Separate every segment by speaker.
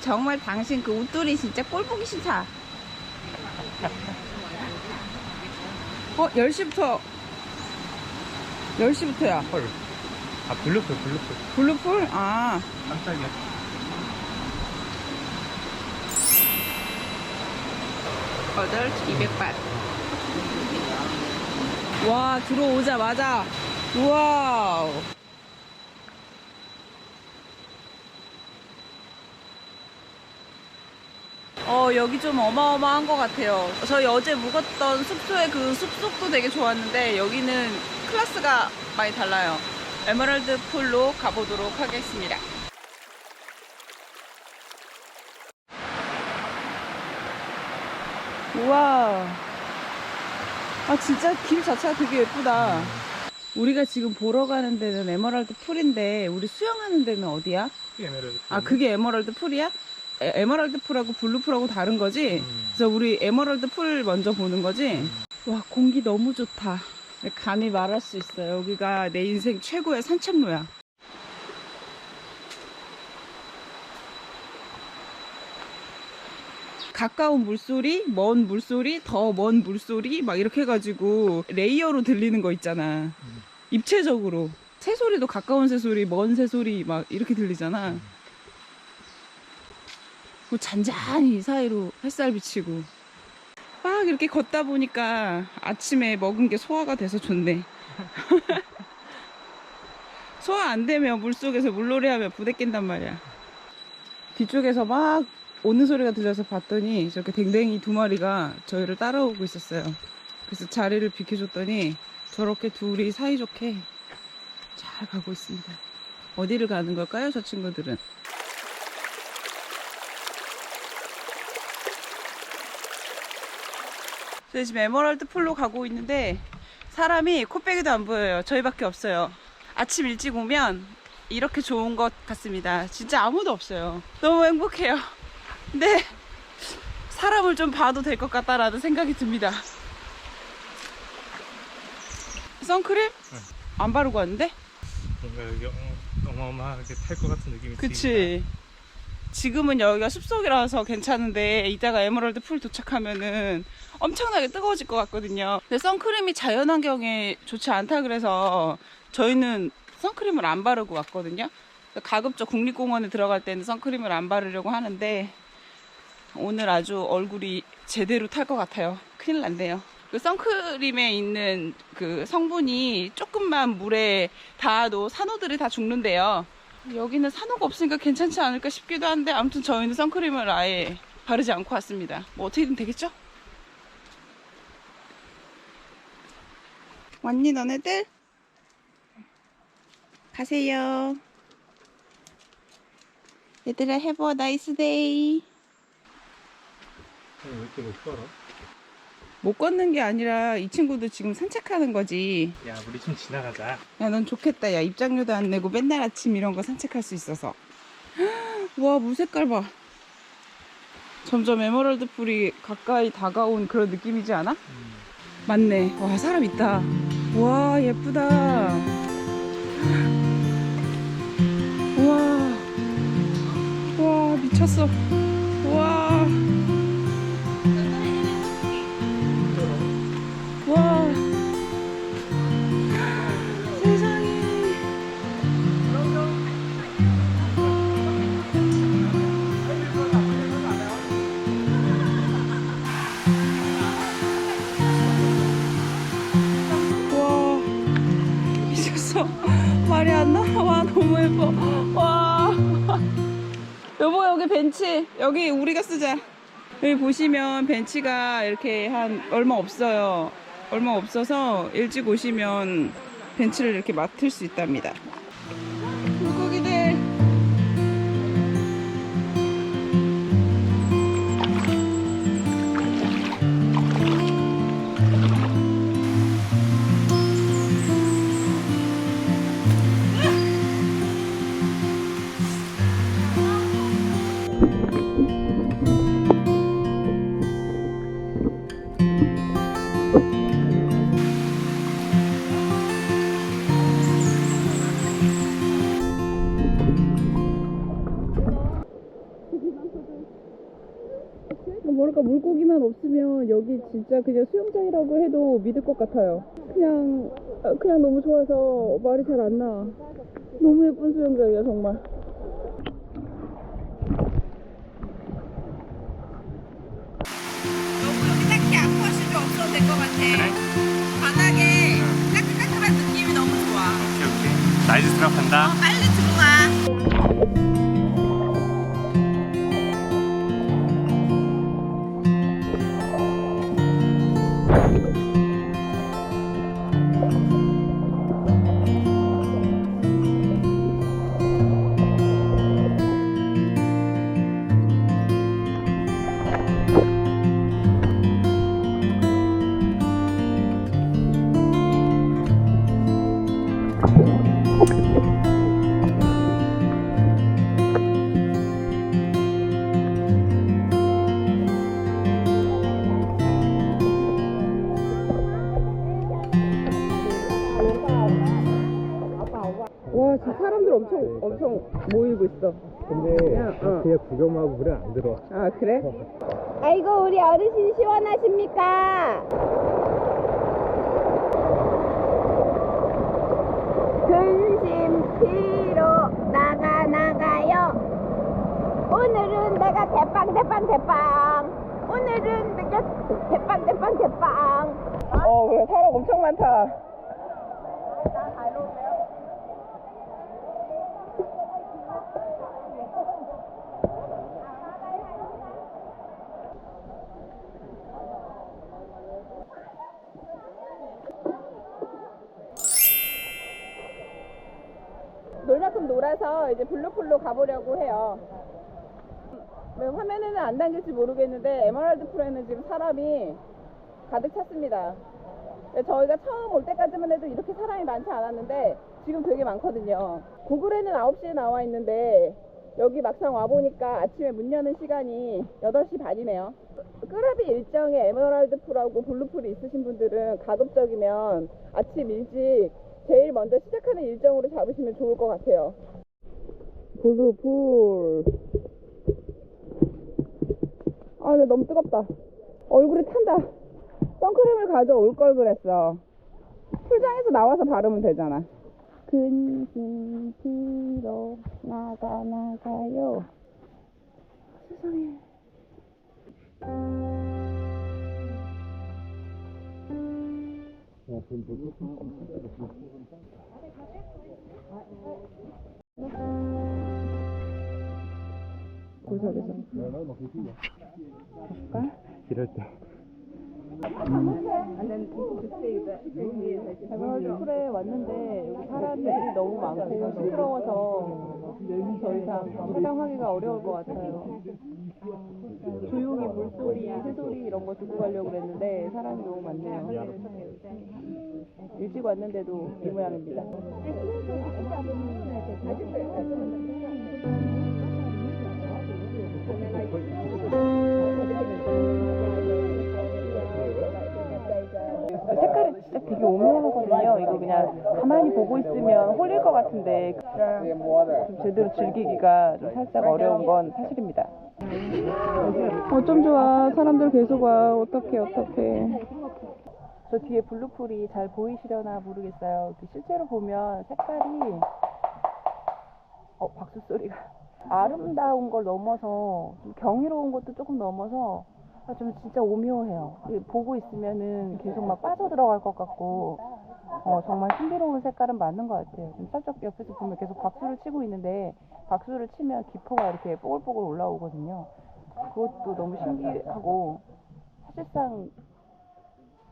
Speaker 1: 정말 당신 그 웃돌이 진짜 꼴 보기 싫다. 어, 10시부터. 10시부터야.
Speaker 2: 헐. 아, 블루풀, 블루풀.
Speaker 1: 블루풀? 아,
Speaker 2: 깜짝이야.
Speaker 1: 거덜 200밭. 와, 들어오자마자. 와우. 어, 여기 좀 어마어마한 것 같아요. 저희 어제 묵었던 숙소의 그 숲속도 되게 좋았는데, 여기는 클래스가 많이 달라요. 에메랄드 풀로 가보도록 하겠습니다. 우와. 아, 진짜 길 자체가 되게 예쁘다. 우리가 지금 보러 가는 데는 에메랄드 풀인데, 우리 수영하는 데는 어디야?
Speaker 2: 에메랄드.
Speaker 1: 아, 그게 에메랄드 풀이야? 에, 에메랄드 풀하고 블루 풀하고 다른 거지?
Speaker 2: 음.
Speaker 1: 그래서 우리 에메랄드 풀 먼저 보는 거지? 와, 공기 너무 좋다. 감히 말할 수 있어. 여기가 내 인생 최고의 산책로야. 가까운 물소리, 먼 물소리, 더 먼 물소리, 막 이렇게 해가지고 레이어로 들리는 거 있잖아. 입체적으로. 새소리도 가까운 새소리, 먼 새소리 막 이렇게 들리잖아. 뭐 잔잔히 이 사이로 햇살 비치고. 막 이렇게 걷다 보니까 아침에 먹은 게 소화가 돼서 좋네. 소화 안 되면 물속에서 물놀이 하면 부대 낀단 말이야. 뒤쪽에서 막 오는 소리가 들려서 봤더니 저렇게 댕댕이 두 마리가 저희를 따라오고 있었어요. 그래서 자리를 비켜줬더니 저렇게 둘이 사이좋게 잘 가고 있습니다. 어디를 가는 걸까요, 저 친구들은? 저희 지금 에머랄드 풀로 가고 있는데 사람이 코빼기도 안 보여요. 저희밖에 없어요. 아침 일찍 오면 이렇게 좋은 것 같습니다. 진짜 아무도 없어요. 너무 행복해요. 근데 사람을 좀 봐도 될 것 같다라는 생각이 듭니다. 선크림? 안 바르고 왔는데?
Speaker 2: 뭔가 여기 어, 어마어마하게 탈 것 같은 느낌이
Speaker 1: 그치. 지금은 여기가 숲속이라서 괜찮은데 이따가 에메랄드 풀 도착하면은 엄청나게 뜨거워질 것 같거든요. 근데 선크림이 자연환경에 좋지 않다 그래서 저희는 선크림을 안 바르고 왔거든요. 가급적 국립공원에 들어갈 때는 선크림을 안 바르려고 하는데 오늘 아주 얼굴이 제대로 탈 것 같아요. 큰일 났네요. 그 선크림에 있는 그 성분이 조금만 물에 닿아도 산호들이 다 죽는데요. 여기는 산호가 없으니까 괜찮지 않을까 싶기도 한데 아무튼 저희는 선크림을 아예 바르지 않고 왔습니다. 뭐 어떻게든 되겠죠? 왔니 너네들? 가세요. 얘들아 해보 나이스 데이.
Speaker 2: 왜 이렇게 못 걸어?
Speaker 1: 못 걷는 게 아니라 이 친구도 지금 산책하는 거지.
Speaker 2: 야, 우리 좀 지나가자.
Speaker 1: 야, 넌 좋겠다. 야, 입장료도 안 내고 맨날 아침 이런 거 산책할 수 있어서. 와, 물 색깔 봐. 점점 에메랄드 풀이 가까이 다가온 그런 느낌이지 않아? 맞네. 와, 사람 있다. 와, 예쁘다. 와. 와, 미쳤어. 여보, 여기 벤치. 여기 우리가 쓰자. 여기 보시면 벤치가 이렇게 한 얼마 없어요. 얼마 없어서 일찍 오시면 벤치를 이렇게 맡을 수 있답니다. 뭐 뭐랄까 물고기만 없으면 여기 진짜 그냥 수영장이라고 해도 믿을 것 같아요. 그냥 아, 그냥 너무 좋아서 말이 잘 안 나. 너무 예쁜 수영장이야 정말.
Speaker 2: 오케이 나이스 들어간다?
Speaker 3: 빨리
Speaker 1: 와 진짜 사람들 엄청 엄청 모이고 있어.
Speaker 2: 근데
Speaker 1: 그냥, 어.
Speaker 2: 그냥 구경하고 물에 안 들어
Speaker 1: 아 그래?
Speaker 3: 아이고 우리 어르신 시원하십니까? 근심 피로 나가 나가요. 오늘은 내가 대빵 대빵 대빵. 오늘은 내가 대빵 대빵 대빵.
Speaker 1: 어 그래 사람 엄청 많다. 놀아서 이제 블루풀로 가보려고 해요. 네, 화면에는 안 담길지 모르겠는데 에메랄드 풀에는 지금 사람이 가득 찼습니다. 네, 저희가 처음 올 때까지만 해도 이렇게 사람이 많지 않았는데 지금 되게 많거든요. 구글에는 9시에 나와 있는데 여기 막상 와보니까 아침에 문 여는 시간이 8시 반이네요. 끄라비 일정에 에메랄드 풀하고 블루풀이 있으신 분들은 가급적이면 아침 일찍 제일 먼저 시작하는 일정으로 잡으시면 좋을 것 같아요. 블루풀. 아, 근데 너무 뜨겁다. 얼굴이 탄다. 선크림을 가져올 걸 그랬어. 풀장에서 나와서 바르면 되잖아. 근심 피로 나가 나가요. 세상에. 구석에서.
Speaker 2: 이럴 때
Speaker 1: 풀에 왔는데 여기 사람들이 너무 많고 시끄러워서 더 이상 촬영하기가 어려울 것 같아요. 새소리 이런 거 듣고 가려고 그랬는데 사람이 너무 많네요. 일찍 왔는데도 이 모양입니다. 색깔이 진짜 되게 오묘하거든요. 이거 그냥 가만히 보고 있으면 홀릴 것 같은데 좀 제대로 즐기기가 좀 살짝 어려운 건 사실입니다. 어쩜 좋아. 사람들 계속 와. 어떡해, 어떡해. 저 뒤에 블루풀이 잘 보이시려나 모르겠어요. 실제로 보면 색깔이 어 박수 소리가 아름다운 걸 넘어서 좀 경이로운 것도 조금 넘어서 아, 좀 진짜 오묘해요. 보고 있으면은 계속 막 빠져 들어갈 것 같고 어, 정말 신비로운 색깔은 맞는 것 같아요. 지금 살짝 옆에서 보면 계속 박수를 치고 있는데 박수를 치면 기포가 이렇게 뽀글뽀글 올라오거든요. 그것도 너무 신기하고 사실상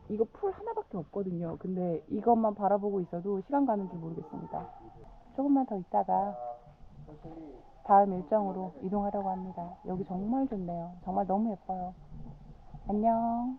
Speaker 1: 이거 풀 하나밖에 없거든요. 근데 이것만 바라보고 있어도 시간 가는 줄 모르겠습니다. 조금만 더 있다가 다음 일정으로 이동하려고 합니다. 여기 정말 좋네요. 정말 너무 예뻐요. 안녕.